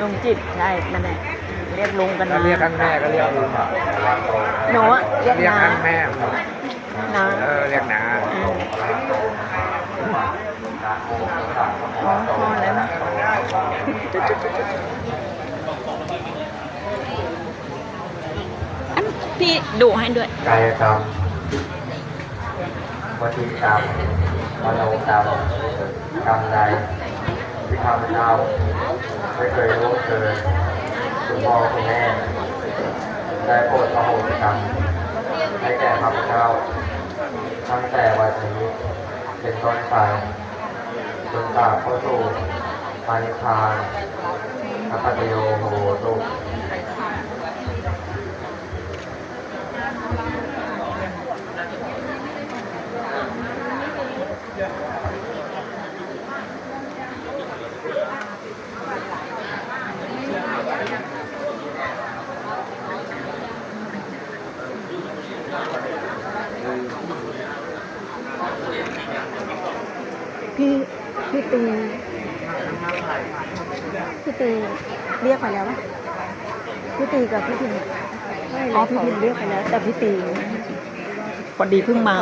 ลุงจิตใช่นั่นแหละเรียกลุงกันถ้ามาเรียกท่านแม่ก็เรียกลุงหนูอะเรียกเรียกนาท่านแม่นาเออเรียกนาอืมอ๋อพอแล้วนะอันพี่ดูให้ด้วย กายกรรมวจีกรรมมโนกรรมกรรมใด ที่ข้าพเจ้าไม่เคยรู้เกินคุณพ่อคุณแม่ได้โปรดอโหสิกรรมให้แก่ข้าพเจ้าตั้งแต่วันนี้เป็นต้นไปจนตราบเข้าสู่ปานิพพานอัปปติโยโหตุ พี่พี่ตีพี่ตีเรียกไปแล้วปะพี่ตีกับพี่พิมอ๋อพี่พิมเรียกไปแล้ว แต่พี่ตีพอดีเพิ่งมา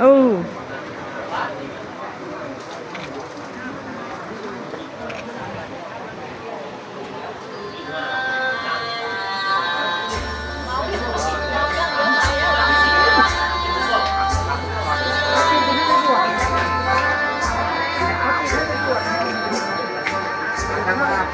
เออ Yeah.